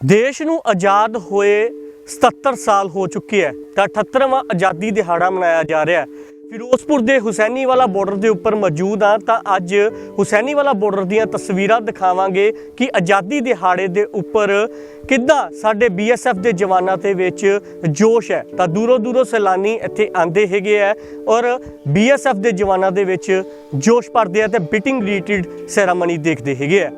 ਦੇਸ਼ ਨੂੰ ਆਜ਼ਾਦ ਹੋਏ 77 ਸਾਲ ਹੋ ਚੁੱਕੇ ਹੈ। ਤਾਂ 78ਵਾਂ ਆਜ਼ਾਦੀ ਦਿਹਾੜਾ ਮਨਾਇਆ ਜਾ ਰਿਹਾ ਹੈ। ਫਿਰੋਜ਼ਪੁਰ ਦੇ ਹੁਸੈਨੀ ਵਾਲਾ ਬਾਰਡਰ ਦੇ ਉੱਪਰ ਮੌਜੂਦ ਆ ਤਾਂ ਅੱਜ ਹੁਸੈਨੀ ਵਾਲਾ ਬਾਰਡਰ ਦੀਆਂ ਤਸਵੀਰਾਂ ਦਿਖਾਵਾਂਗੇ ਕਿ ਆਜ਼ਾਦੀ ਦਿਹਾੜੇ ਦੇ ਉੱਪਰ ਕਿੱਦਾਂ ਸਾਡੇ ਬੀਐਸਐਫ ਦੇ ਜਵਾਨਾਂ ਦੇ ਵਿੱਚ ਜੋਸ਼ ਹੈ। ਤਾਂ ਦੂਰੋਂ ਦੂਰੋਂ ਸੈਲਾਨੀ ਇੱਥੇ ਆਂਦੇ ਹੈਗੇ ਆ ਔਰ ਬੀਐਸਐਫ ਦੇ ਜਵਾਨਾਂ ਦੇ ਵਿੱਚ ਜੋਸ਼ ਭਰਦੇ ਆ ਤੇ ਬਿਟਿੰਗ ਰਿਲੇਟਡ ਸੈਰਾਮਨੀ ਦੇਖਦੇ ਹੈਗੇ ਆ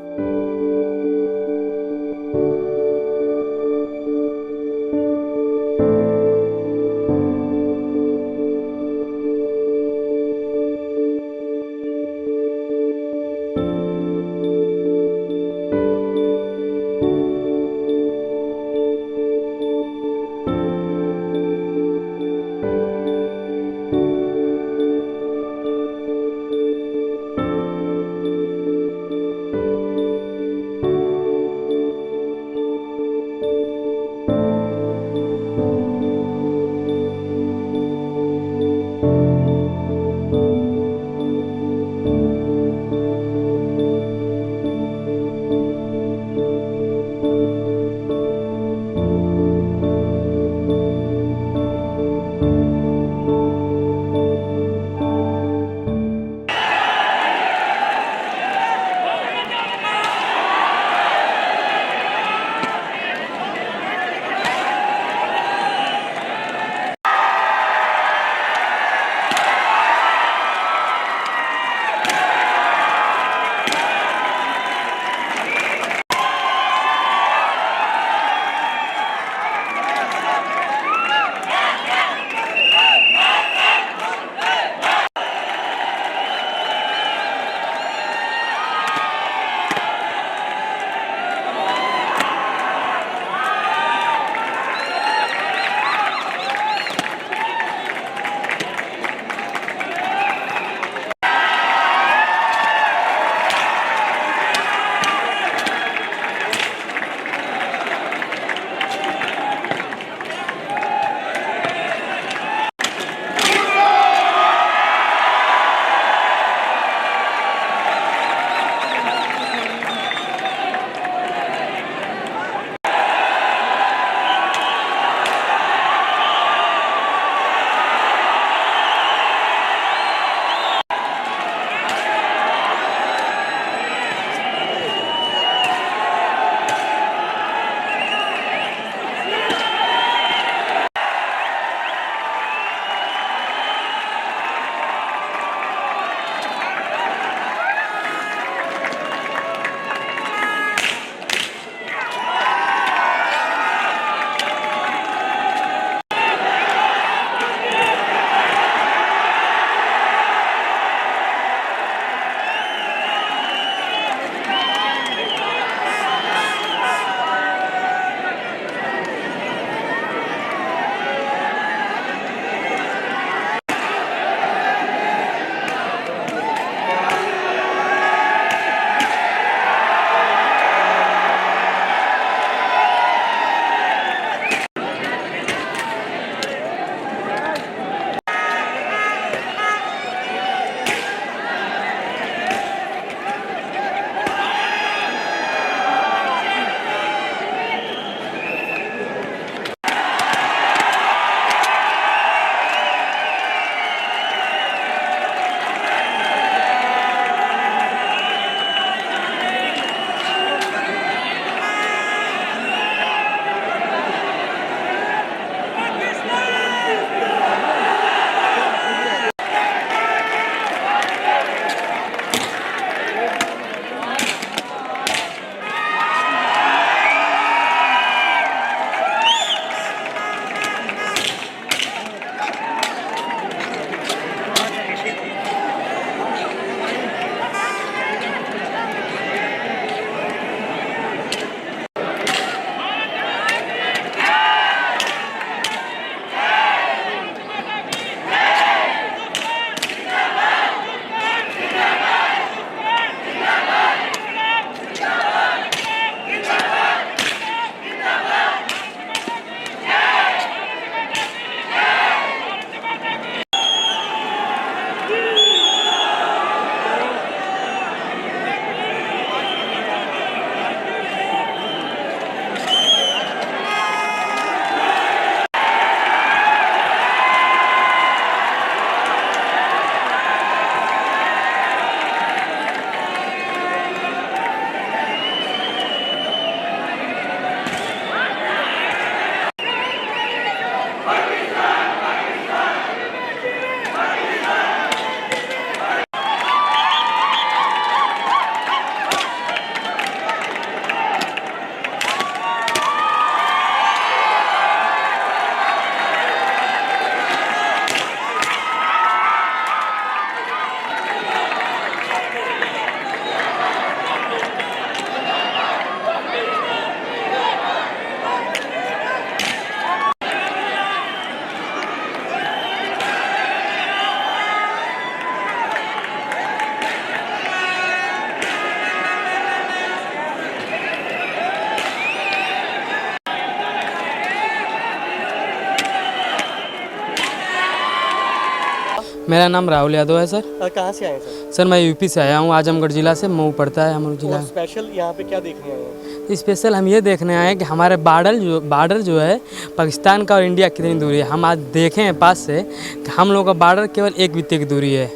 मेरा नाम राहुल यादव है सर। कहाँ से आए सर? सर मैं यूपी से आया हूँ आजमगढ़ जिला से। मऊ पड़ता है हमारा जिला। स्पेशल यहाँ पे क्या देखने आए हैं? स्पेशल हम ये देखने आए हैं कि हमारे बार्डर जो बार्डर जो है पाकिस्तान का और इंडिया कितनी दूरी है। हम आज देखे हैं पास से कि हम लोगों का बार्डर केवल एक बित्ते की दूरी है।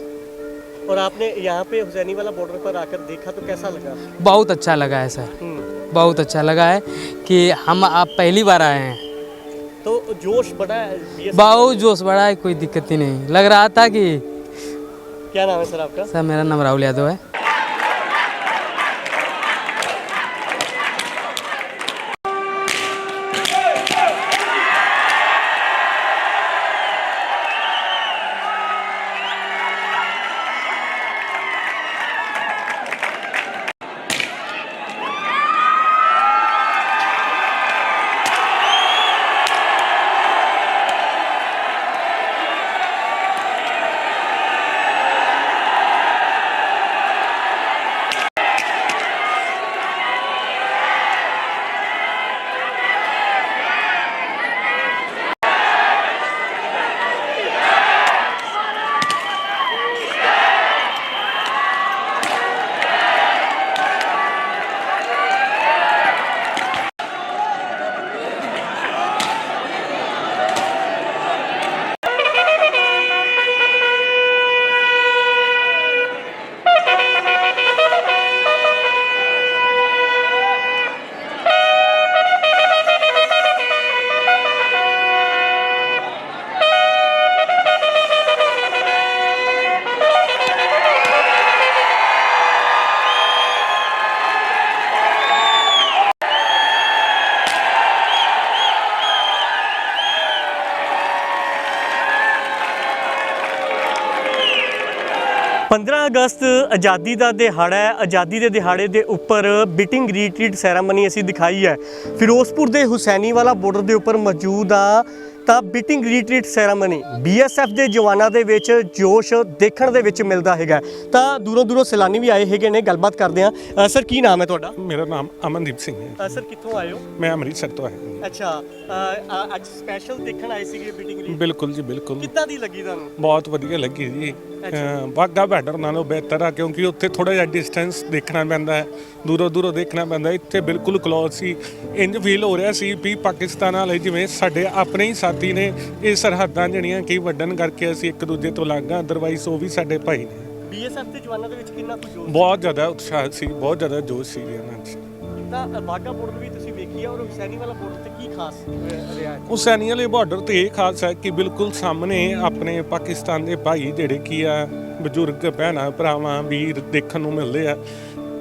और आपने यहाँ पे हुसैनी वाला बॉर्डर पर आकर देखा तो कैसा लगा? बहुत अच्छा लगा है सर। हम्म, बहुत अच्छा लगा है कि हम आप पहली बार आए हैं। तो जोश बड़ा है BSF बहुत जोश बड़ा है कोई दिक्कत ही नहीं लग रहा था कि क्या नाम है सर आपका सर मेरा नाम राहुल यादव है 15 ਅਗਸਤ ਆਜ਼ਾਦੀ ਦਾ ਦਿਹਾੜਾ ਹੈ। ਆਜ਼ਾਦੀ ਦੇ ਦਿਹਾੜੇ ਦੇ ਉੱਪਰ ਬਿਟਿੰਗ ਰੀਟਰੀਟ ਸੈਰਾਮਨੀ ਅਸੀਂ ਦਿਖਾਈ ਹੈ। ਫਿਰੋਜ਼ਪੁਰ ਦੇ ਹੁਸੈਨੀਵਾਲਾ ਬਾਰਡਰ ਦੇ ਉੱਪਰ ਮੌਜੂਦ ਆ ਤਾਂ ਬਿਟਿੰਗ ਰੀਟਰੀਟ ਸੈਰਾਮਨੀ ਬੀਐਸਐਫ ਦੇ ਜਵਾਨਾਂ ਦੇ ਵਿੱਚ ਜੋਸ਼ ਦੇਖਣ ਦੇ ਵਿੱਚ ਮਿਲਦਾ ਹੈਗਾ। ਤਾਂ ਦੂਰੋਂ ਦੂਰੋਂ ਸੈਲਾਨੀ ਵੀ ਆਏ ਹੈਗੇ ਨੇ ਗੱਲਬਾਤ ਕਰਦੇ ਆ ਸਰ ਕੀ ਨਾਮ ਹੈ ਤੁਹਾਡਾ? ਮੇਰਾ ਨਾਮ ਅਮਨਦੀਪ ਸਿੰਘ ਹੈ। ਸਰ ਕਿੱਥੋਂ ਆਏ ਹੋ? ਮੈਂ ਅੰਮ੍ਰਿਤਸਰ ਤੋਂ ਆਇਆ ਹਾਂ। ਅੱਛਾ ਅੱਜ ਸਪੈਸ਼ਲ ਦੇਖਣ ਆਏ ਸੀਗੇ ਬਿਟਿੰਗ ਰੀਟ ਬਿਲਕੁਲ ਜੀ ਬਿਲਕੁਲ। ਕਿੱਦਾਂ ਦੀ ਲੱਗੀ ਤੁਹਾਨੂੰ? ਬਹੁਤ ਵਧੀਆ ਲੱਗੀ ਜੀ। ਵਾਹਗਾ ਬਾਰਡਰ ਨਾਲੋਂ ਬਿਹਤਰ ਆ ਕਿਉਂਕਿ ਉੱਥੇ ਥੋੜਾ ਜਿਹਾ ਡਿਸਟੈਂਸ ਦੇਖਣਾ ਪੈਂਦਾ ਹੈ ਦੂਰੋਂ ਦੂਰੋਂ ਦੇਖਣਾ ਪੈਂਦਾ। ਇੱਥੇ ਬਿਲਕੁਲ ਕਲੋਜ਼ ਸੀ। ਇੰਜ ਫੀਲ ਹੋ ਰਿਹਾ ਸੀ ਵੀ ਪਾਕਿਸਤਾਨ ਵਾਲੇ ਜਿਵੇਂ ਸਾਡੇ ਆਪਣੇ ਹੀ ਸਾਥੀ ਨੇ ਇਹ ਸਰਹੱਦਾਂ ਜਿਹੜੀਆਂ ਕੀ ਵੱਡਣ ਕਰਕੇ ਅਸੀਂ ਇੱਕ ਦੂਜੇ ਤੋਂ ਅਲੱਗ ਆ ਅਦਰਵਾਈਜ਼ ਉਹ ਵੀ ਸਾਡੇ ਭਾਈ ਨੇ। ਬੀਐਸਐਫ ਦੇ ਜਵਾਨਾਂ ਦੇ ਵਿੱਚ ਕਿੰਨਾ ਕੁ ਜੋਸ਼ ਬਹੁਤ ਜ਼ਿਆਦਾ ਉਤਸ਼ਾਹ ਸੀ ਬਹੁਤ ਜ਼ਿਆਦਾ ਜੋਸ਼ ਸੀ ਜੀ ਉਹਨਾਂ 'ਚ ਤਾਂ ਬਾਗਾ ਬਾਰਡਰ ਵੀ ਤੁਸੀਂ ਵੇਖੀ ਆ ਔਰ ਹੁਸੈਨੀ ਵਾਲਾ ਬਾਰਡਰ ਤੇ ਕੀ ਖਾਸ ਰਿਹਾ ਹੈ? ਹੁਸੈਨੀ ਵਾਲੇ ਬਾਰਡਰ ਤੇ ਇਹ ਖਾਸ ਹੈ ਕਿ ਬਿਲਕੁਲ ਸਾਹਮਣੇ ਆਪਣੇ ਪਾਕਿਸਤਾਨ ਦੇ ਭਾਈ ਜਿਹੜੇ ਕੀ ਆ ਬਜ਼ੁਰਗ ਭੈਣਾਂ ਭਰਾਵਾਂ ਵੀਰ ਦੇਖਣ ਨੂੰ ਮਿਲਦੇ ਆ।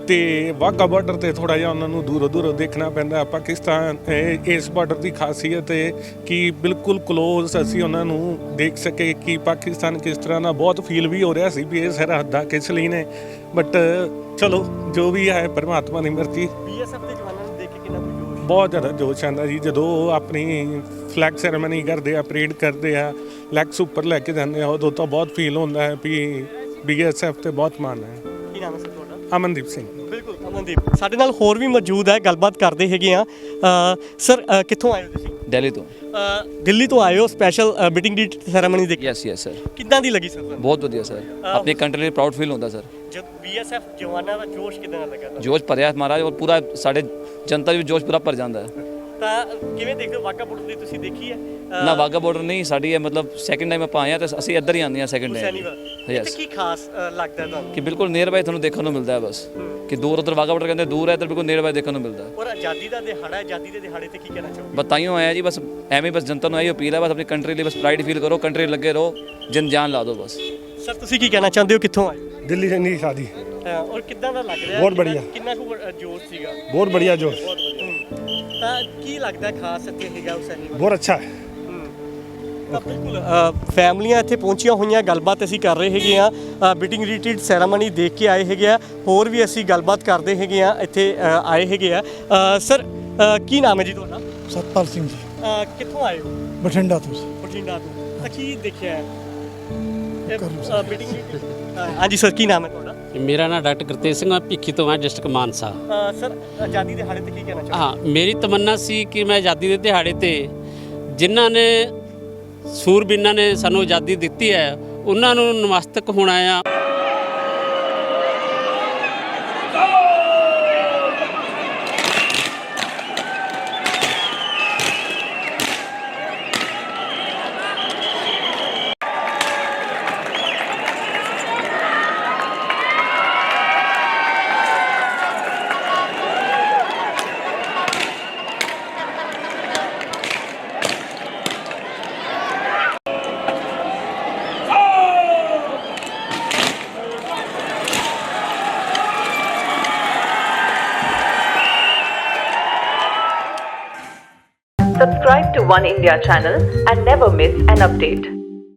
ਤੇ ਵਾਹਗਾ ਬਾਰਡਰ ਤੇ ਥੋੜਾ ਜਿਹਾ ਉਹਨਾਂ ਨੂੰ ਦੂਰੋਂ ਦੂਰੋਂ ਦੇਖਣਾ ਪੈਂਦਾ ਪਾਕਿਸਤਾਨ ਇਸ ਬਾਰਡਰ ਦੀ ਖਾਸੀਅਤ ਹੈ ਕਿ ਬਿਲਕੁਲ ক্লোਜ਼ ਅਸੀਂ ਉਹਨਾਂ ਨੂੰ ਦੇਖ ਸਕੇ ਕਿ ਪਾਕਿਸਤਾਨ ਕਿਸ ਤਰ੍ਹਾਂ ਦਾ ਬਹੁਤ ਫੀਲ ਵੀ ਹੋ ਰਿਹਾ ਸੀ ਵੀ ਇਹ ਸਰਹੱਦਾਂ ਕਿਸ ਲਈ ਨੇ। ਬਟ ਚਲੋ ਜੋ ਵੀ ਹੈ ਪਰਮਾਤਮਾ ਦੀ ਮਰਜ਼ੀ। ਬੀਐਸਐਫ ਦੇ ਜਵਾਨਾਂ ਨੂੰ ਦੇਖ ਕੇ ਕਿੰਨਾ ਕੁ ਜੋਸ਼ ਬਹੁਤ ਜ਼ਿਆਦਾ ਜੋਸ਼ ਆਉਂਦਾ ਜੀ ਜਦੋਂ ਉਹ ਆਪਣੀ ਫਲੈਗ ਸੈਰੇਮਨੀ ਕਰਦੇ ਆ ਪਰੇਡ ਕਰਦੇ ਆ ਲੈਗਸ ਉੱਪਰ ਲੈ ਕੇ ਜਾਂਦੇ ਆ ਉਦੋਂ ਤਾਂ ਬਹੁਤ ਫੀਲ ਹੁੰਦਾ ਹੈ ਵੀ ਬੀਐਸਐਫ ਤੇ ਬਹੁਤ ਮਾਣ ਹੈ। ਅਮਨਦੀਪ ਸਿੰਘ। ਬਿਲਕੁਲ ਅਮਨਦੀਪ। ਸਾਡੇ ਨਾਲ ਹੋਰ ਵੀ ਮੌਜੂਦ ਹੈ ਗੱਲਬਾਤ ਕਰਦੇ ਹੈਗੇ ਆ ਸਰ ਕਿੱਥੋਂ ਆਏ ਹੋ ਤੁਸੀਂ? ਦਿੱਲੀ ਤੋਂ। ਦਿੱਲੀ ਤੋਂ ਆਏ ਹੋ ਸਪੈਸ਼ਲ ਮੀਟਿੰਗ ਦੀ ਸੈਰੇਮਨੀ ਦੇ ਯੈਸ ਯੈਸ ਸਰ ਕਿੱਦਾਂ ਦੀ ਲੱਗੀ ਸਰ ਬਹੁਤ ਵਧੀਆ ਸਰ ਆਪਣੇ ਕੰਟਰੀ ਲਈ ਪ੍ਰਾਊਡ ਫੀਲ ਹੁੰਦਾ ਸਰ ਜਦ ਬੀਐਸਐਫ ਜਵਾਨਾਂ ਦਾ ਜੋਸ਼ ਕਿਦਾਂ ਲੱਗਾ ਜੋਸ਼ ਭਰਿਆ ਮਹਾਰਾਜ ਔਰ ਪੂਰਾ ਸਾਡੇ ਜਨਤਾ ਵੀ ਜੋਸ਼ ਪੂਰਾ ਭਰ ਜਾਂਦਾ ਹੈ। ਤਾਂ ਕਿਵੇਂ ਦੇਖਦੇ ਹੋ ਵਾਕਾ ਬਾਰਡਰ ਦੀ ਤੁਸੀਂ ਦੇਖੀ ਹੈ ਅ, ਨਾ ਵਾਗਾ ਬਾਰਡਰ ਨਹੀਂ ਸਾਡੀ ਇਹ ਮਤਲਬ ਸੈਕਿੰਡ ਟਾਈਮ ਆਪਾਂ ਆਏ ਹਾਂ ਤੇ ਅਸੀਂ ਇੱਧਰ ਹੀ ਆਉਂਦੇ ਹਾਂ ਸੈਕਿੰਡ ਹੁਸੈਨੀ ਟਾਈਮ ਵਾਲਾ Yes. ਇੱਥੇ ਕੀ ਖਾਸ ਅ, ਲੱਗਦਾ ਹੈ ਤੁਹਾਨੂੰ ਕਿ ਬਿਲਕੁਲ ਨੀਅਰ ਬਾਈ ਤੁਹਾਨੂੰ ਦੇਖਣ ਨੂੰ ਮਿਲਦਾ ਹੈ ਬਸ ਕਿ ਦੂਰ ਉਧਰ ਵਾਗਾ ਬਾਰਡਰ ਕਹਿੰਦੇ ਦੂਰ ਹੈ ਇੱਧਰ ਬਿਲਕੁਲ ਨੀਅਰ ਬਾਈ ਦੇਖਣ ਨੂੰ ਮਿਲਦਾ ਹੈ ਔਰ ਆਜ਼ਾਦੀ ਦਾ ਦਿਹਾੜਾ ਹੈ ਆਜ਼ਾਦੀ ਦੇ ਦਿਹਾੜੇ ਤੇ ਕੀ ਕਹਿਣਾ ਚਾਹੋਗੇ ਬਸ ਤਾਈਓ ਆਇਆ ਜੀ ਬਸ ਐਵੇਂ ਬਸ ਜਨਤਾ ਨੂੰ ਆਈ ਅਪੀਲ ਹੈ ਬਸ ਆਪਣੀ ਕੰਟਰੀ ਲਈ ਬਸ ਪ੍ਰਾਈਡ ਫੀਲ ਕਰੋ ਕੰਟਰੀ ਲੱਗੇ ਰਹੋ ਜਨ ਜਾਨ ਲਾ ਦਿਓ ਬਸ ਸਰ ਤੁਸੀਂ ਕੀ ਕਹਿਣਾ ਚਾਹੁੰਦੇ ਹੋ ਕਿੱਥੋਂ ਆਏ दिल्ली से नहीं शादी ਅ, ਔਰ ਕਿੱਦਾਂ ਦਾ ਲੱਗ ਰਿਹਾ ਬਹੁਤ ਕਿੰਨਾ- ਬੜੀਆ। ਕਿੰਨਾ ਕੁ ਅ, ਜੋਸ਼ ਸੀਗਾ बहुत बढ़िया जोश ਹੂੰ। ਤਾਂ ਕੀ ਲੱਗਦਾ ਖਾਸ ਇੱਥੇ ਹੈਗਾ ਉਸ ਐਨੀਵਲ ਬਹੁਤ ਅੱਛਾ ਹੈ। ਫੈਮਲੀਆਂ ਇੱਥੇ ਪਹੁੰਚੀਆਂ ਹੋਈਆਂ ਗੱਲਬਾਤ ਅਸੀਂ ਕਰ ਰਹੇ ਹੈਗੇ ਆ ਬੀਟਿੰਗ ਰਿਟਰੀਟ ਸੈਰਾਮਨੀ ਦੇਖ ਕੇ ਆਏ ਹੈਗੇ ਆ। ਹੋਰ ਵੀ ਅਸੀਂ ਗੱਲਬਾਤ ਕਰਦੇ ਹੈਗੇ ਆ ਇੱਥੇ ਆਏ ਹੈਗੇ ਆ। ਸਰ ਕੀ ਨਾਮ ਹੈ ਜੀ ਤੁਹਾਡਾ? ਸਤਪਾਲ ਸਿੰਘ ਜੀ। ਕਿੱਥੋਂ ਆਏ ਹੋ? ਬਠਿੰਡਾ ਤੋਂ ਬਠਿੰਡਾ ਤੋਂ। ਤਾਂ ਕੀ ਦੇਖਿਆ ਹੈ? ਇਹ, ਅ, ਹਾਂਜੀ ਸਰ ਕੀ ਨਾਮ ਹੈ ਤੁਹਾਡਾ? ਮੇਰਾ ਨਾਮ ਡਾਕਟਰ ਗੁਰਤੇਜ ਸਿੰਘ ਮੈਂ ਭਿੱਖੀ ਤੋਂ ਹਾਂ ਡਿਸਟ੍ਰਿਕਟ ਮਾਨਸਾ। ਸਰ ਆਜ਼ਾਦੀ ਦਿਹਾੜੇ ਤੇ ਕੀ ਕਹਿਣਾ ਚਾਹੁੰਦੇ ਹਾਂ ਮੇਰੀ ਤਮੰਨਾ ਸੀ ਕਿ ਮੈਂ ਆਜ਼ਾਦੀ ਦੇ ਦਿਹਾੜੇ ਤੇ ਜਿਨ੍ਹਾਂ ਨੇ ਸੂਰਬੀਨਾਂ ਨੇ ਸਾਨੂੰ ਆਜ਼ਾਦੀ ਦਿੱਤੀ ਹੈ ਉਹਨਾਂ ਨੂੰ ਨਮਸਤਕ ਹੋਣਾ ਆ। To One India channel and never miss an update.